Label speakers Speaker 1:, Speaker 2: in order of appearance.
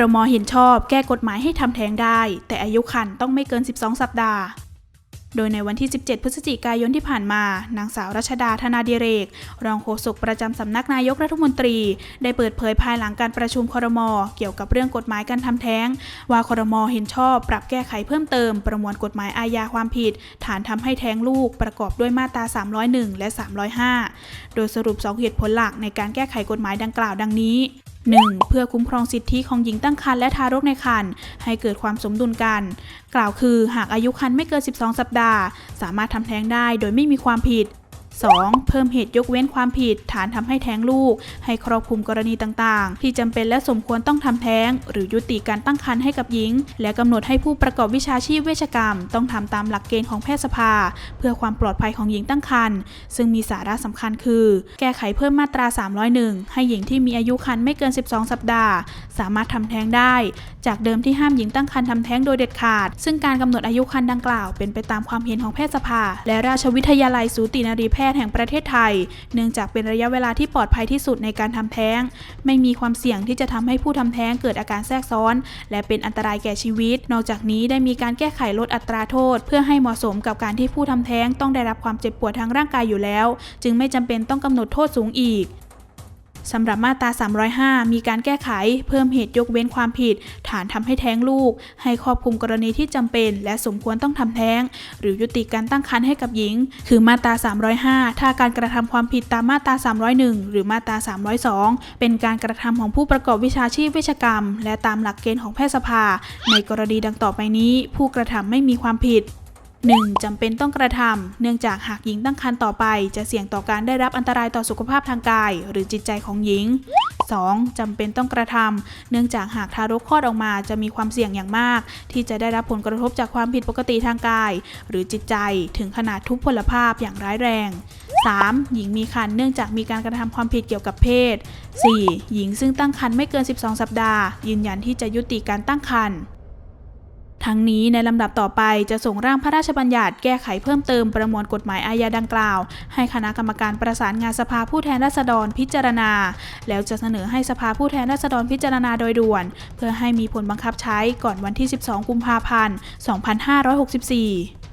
Speaker 1: รมอเห็นชอบแก้กฎหมายให้ทำแท้งได้ แต่อายุครรภ์ต้องไม่เกิน 12 สัปดาห์ โดยในวันที่ 17 พฤศจิกายนที่ผ่านมา นางสาวรัชดาธนาดิเรก รองโฆษกประจำสำนักนายกรัฐมนตรี ได้เปิดเผยภายหลังการประชุมครม เกี่ยวกับเรื่องกฎหมายการทำแท้ง ว่าครม เห็นชอบ ปรับแก้ไขเพิ่มเติม ประมวลกฎหมายอาญาความผิด ฐานทำให้แท้งลูกประกอบด้วยมาตรา 301 และ 305 โดยสรุป 2 เหตุผลหลักในการแก้ไขกฎหมายดังกล่าวดังนี้ 1. เพื่อคุ้มครองสิทธิของหญิงตั้งครรภ์และทารกในครรภ์ให้เกิดความสมดุลกัน กล่าวคือหากอายุครรภ์ไม่เกิน 12 สัปดาห์ สามารถทำแท้งได้โดยไม่มีความผิด 2. เพิ่มเหตุยกเว้นความผิด ฐานทำให้แท้งลูก ให้ครอบคลุมกรณีต่างๆ ที่จำเป็นและสมควรต้องทำแท้ง หรือยุติการตั้งครรภ์ให้กับหญิง และกำหนดให้ผู้ประกอบวิชาชีพเวชกรรม ต้องทำตามหลักเกณฑ์ของแพทยสภา เพื่อความปลอดภัยของหญิงตั้งครรภ์ซึ่งมีสาระสำคัญคือ แก้ไขเพิ่มมาตรา 301 ให้หญิงที่มีอายุครรภ์ไม่เกิน 12 สัปดาห์ สามารถทำแท้งได้ จากเดิมที่ห้ามหญิงตั้งครรภ์ทำแท้งโดยเด็ดขาด ซึ่งการกำหนดอายุครรภ์ดังกล่าว เป็นไปตามความเห็นของแพทยสภา และราชวิทยาลัยสูตินรีแพทย์แห่งประเทศไทย เนื่องจากเป็นระยะเวลาที่ปลอดภัยที่สุดในการทำแท้ง ไม่มีความเสี่ยงที่จะทำให้ผู้ทำแท้งเกิดอาการแทรกซ้อน และเป็นอันตรายแก่ชีวิต นอกจากนี้ได้มีการแก้ไขลดอัตราโทษ เพื่อให้เหมาะสมกับการที่ผู้ทำแท้งต้องได้รับความเจ็บปวดทางร่างกายอยู่แล้ว จึงไม่จำเป็นต้องกำหนดโทษสูงอีก สำหรับมาตรา 305 มีการแก้ไขเพิ่มเหตุยกเว้นความผิด ฐานทำให้แท้งลูก ให้ครอบคลุมกรณีที่จำเป็น และสมควรต้องทำแท้ง หรือยุติการตั้งครรภ์ให้กับหญิง คือมาตรา 305 ถ้าการกระทำความผิดตามมาตรา 301 หรือมาตรา 302 เป็นการกระทำของผู้ประกอบวิชาชีพเวชกรรม และตามหลักเกณฑ์ของแพทยสภา ในกรณีดังต่อไปนี้ ผู้กระทำไม่มีความผิด 1. จำเป็นต้องกระทำเนื่องจากหากหญิงตั้งครรภ์ต่อไป จะเสี่ยงต่อการได้รับอันตรายต่อสุขภาพทางกาย หรือจิตใจของหญิง 2. จำเป็นต้องกระทำเนื่องจากหากทารกคลอดออกมาจะมีความเสี่ยงอย่างมาก ที่จะได้รับผลกระทบจากความผิดปกติทางกาย หรือจิตใจ ถึงขนาดทุพพลภาพอย่างร้ายแรง 3. หญิงมีครรภ์เนื่องจากมีการกระทำความผิดเกี่ยวกับเพศ 4. หญิงซึ่งตั้งครรภ์ไม่เกิน 12 สัปดาห์ ยืนยันที่จะยุติการตั้งครรภ์ ทั้งนี้ในลำดับต่อไปจะส่งร่างพระราชบัญญัติแก้ไขเพิ่มเติมประมวลกฎหมายอาญาดังกล่าว ให้คณะกรรมการประสานงานสภาผู้แทนราษฎรพิจารณา แล้วจะเสนอให้สภาผู้แทนราษฎรพิจารณาโดยด่วน เพื่อให้มีผลบังคับใช้ก่อนวันที่ 12 กุมภาพันธ์ 2564